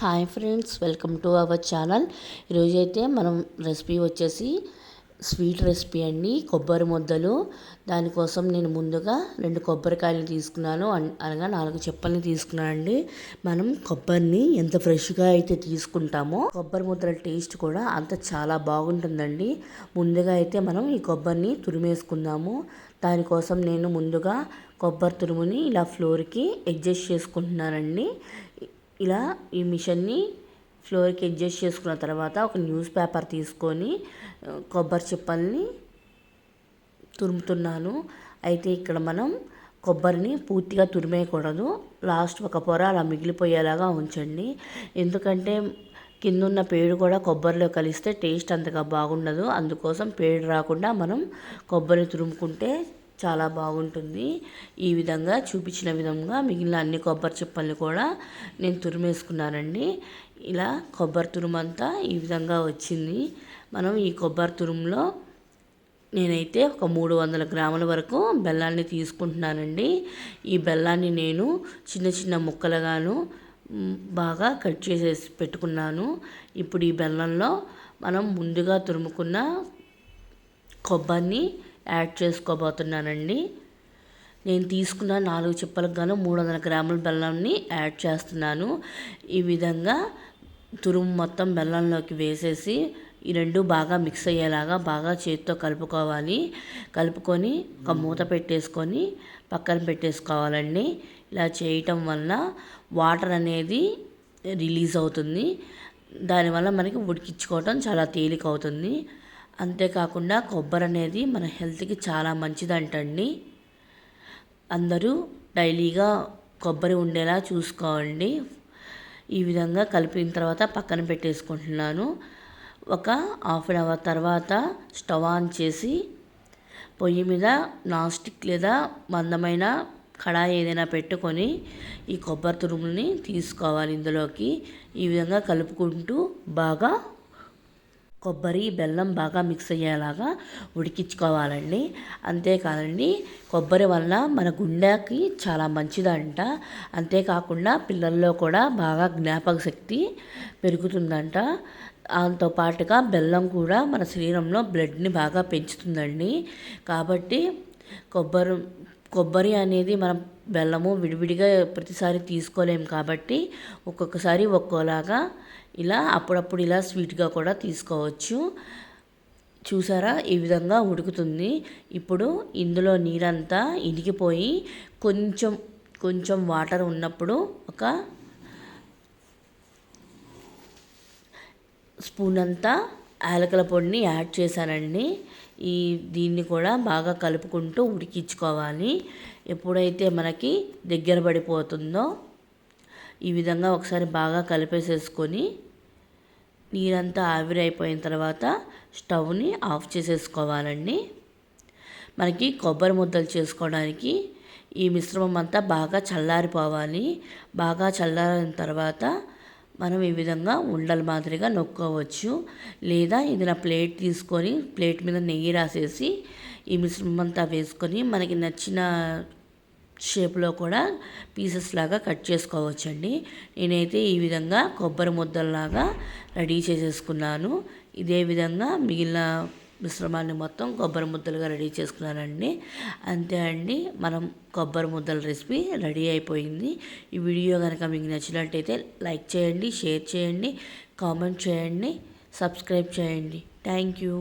Hi friends welcome to our channel. ఈరోజైతే మనం recipe వచ్చేసి స్వీట్ రెసిపీ అండి కొబ్బరి ముద్దలు. దానికోసం నేను ముందుగా రెండు కొబ్బరికాయలు తీసుకున్నాను. అనగా నాలుగు చెప్పల్ని తీసుకున్నాను అండి. మనం కొబ్బరిని ఎంత ఫ్రెష్గా అయితే తీసుకుంటామో కొబ్బరి ముద్దల టేస్ట్ కూడా అంత చాలా బాగుంటుందండి. ముందుగా అయితే మనం ఈ కొబ్బరిని తురిమేసుకుందాము. దానికోసం నేను ముందుగా కొబ్బరి తురుముని ఇలా ఫ్లోర్కి అడ్జస్ట్ చేసుకుంటున్నానండి. ఇలా ఈ మిషన్ని ఫ్లోర్కి అడ్జస్ట్ చేసుకున్న తర్వాత ఒక న్యూస్ పేపర్ తీసుకొని కొబ్బరి చిప్పల్ని తురుముతున్నాను. అయితే ఇక్కడ మనం కొబ్బరిని పూర్తిగా తురిమేయకూడదు. లాస్ట్ ఒక పొర అలా మిగిలిపోయేలాగా ఉంచండి. ఎందుకంటే కింద ఉన్న పేడు కూడా కొబ్బరిలో కలిస్తే టేస్ట్ అంతగా బాగుండదు. అందుకోసం పేడు రాకుండా మనం కొబ్బరిని తురుముకుంటే చాలా బాగుంటుంది. ఈ విధంగా చూపించిన విధంగా మిగిలిన అన్ని కొబ్బరి చిప్పల్ని కూడా నేను తురిమేసుకున్నానండి. ఇలా కొబ్బరి తురుమంతా ఈ విధంగా వచ్చింది. మనం ఈ కొబ్బరి తురుములో నేనైతే ఒక మూడు వందల గ్రాముల వరకు బెల్లాన్ని తీసుకుంటున్నానండి. ఈ బెల్లాన్ని నేను చిన్న చిన్న ముక్కలుగాను బాగా కట్ చేసేసి పెట్టుకున్నాను. ఇప్పుడు ఈ బెల్లంలో మనం ముందుగా తురుముకున్న కొబ్బరిని యాడ్ చేసుకోబోతున్నానండి. నేను తీసుకున్న నాలుగు చిప్పలకు గాను మూడు వందల గ్రాముల బెల్లంని యాడ్ చేస్తున్నాను. ఈ విధంగా తురుము మొత్తం బెల్లంలోకి వేసేసి ఈ రెండు బాగా మిక్స్ అయ్యేలాగా బాగా చేతితో కలుపుకోవాలి. కలుపుకొని ఒక మూత పెట్టేసుకొని పక్కన పెట్టేసుకోవాలండి. ఇలా చేయటం వల్ల వాటర్ అనేది రిలీజ్ అవుతుంది. దానివల్ల మనకి ఉడికించుకోవటం చాలా తేలిక అవుతుంది అంతేకాకుండా కొబ్బరి అనేది మన హెల్త్కి చాలా మంచిదంటండి. అందరూ డైలీగా కొబ్బరి ఉండేలా చూసుకోండి ఈ విధంగా కలిపిన తర్వాత పక్కన పెట్టేసుకుంటున్నాను. ఒక హాఫ్ అన్ అవర్ తర్వాత స్టవ్ ఆన్ చేసి పొయ్యి మీద నాన్ స్టిక్ లేదా మందమైన కడాయి ఏదైనా పెట్టుకొని ఈ కొబ్బరి తురుముని తీసుకోవాలి ఇందులోకి. ఈ విధంగా కలుపుకుంటూ బాగా కొబ్బరి బెల్లం బాగా మిక్స్ అయ్యేలాగా ఉడికించుకోవాలండి. అంతేకాదండి కొబ్బరి వల్ల మన గుండెకి చాలా మంచిదంట. అంతేకాకుండా పిల్లల్లో కూడా బాగా జ్ఞాపక శక్తి పెరుగుతుందంట. దాంతో పాటుగా బెల్లం కూడా మన శరీరంలో బ్లడ్ని బాగా పెంచుతుందండి. కాబట్టి కొబ్బరి కొబ్బరి అనేది మనం బెల్లము విడివిడిగా ప్రతిసారి తీసుకోలేము కాబట్టి ఒక్కొక్కసారి ఒక్కోలాగా ఇలా అప్పుడప్పుడు ఇలా స్వీట్గా కూడా తీసుకోవచ్చు. చూసారా? ఈ విధంగా ఉడుకుతుంది. ఇప్పుడు ఇందులో నీరంతా ఇనికిపోయి కొంచెం కొంచెం వాటర్ ఉన్నప్పుడు ఒక స్పూన్ అంతా యాలకల పొడిని యాడ్ చేశానండి. ఈ దీన్ని కూడా బాగా కలుపుకుంటూ ఉడికించుకోవాలి. ఎప్పుడైతే మనకి దగ్గర పడిపోతుందో ఈ విధంగా ఒకసారి బాగా కలిపేసేసుకొని నీరంతా ఆవిరైపోయిన తర్వాత స్టవ్ని ఆఫ్ చేసేసుకోవాలండి. మనకి కొబ్బరి ముద్దలు చేసుకోవడానికి ఈ మిశ్రమం అంతా బాగా చల్లారిపోవాలి. బాగా చల్లారిన తర్వాత మనం ఈ విధంగా ఉండల మాదిరిగా నొక్కోవచ్చు. లేదా ఏదైనా ప్లేట్ తీసుకొని ప్లేట్ మీద నెయ్యి రాసేసి ఈ మిశ్రమం అంతా వేసుకొని మనకి నచ్చిన షేప్లో కూడా పీసెస్ లాగా కట్ చేసుకోవచ్చండి. నేనైతే ఈ విధంగా కొబ్బరి ముద్దల్లాగా రెడీ చేసేసుకున్నాను. ఇదే విధంగా మిగిలిన మిశ్రమాన్ని మొత్తం కొబ్బరి ముద్దలుగా రెడీ చేసుకున్నానండి. అంతే అండి మనం కొబ్బరి ముద్దల రెసిపీ రెడీ అయిపోయింది. ఈ వీడియో కనుక మీకు నచ్చినట్టయితే లైక్ చేయండి షేర్ చేయండి కామెంట్ చేయండి సబ్స్క్రైబ్ చేయండి. Thank you.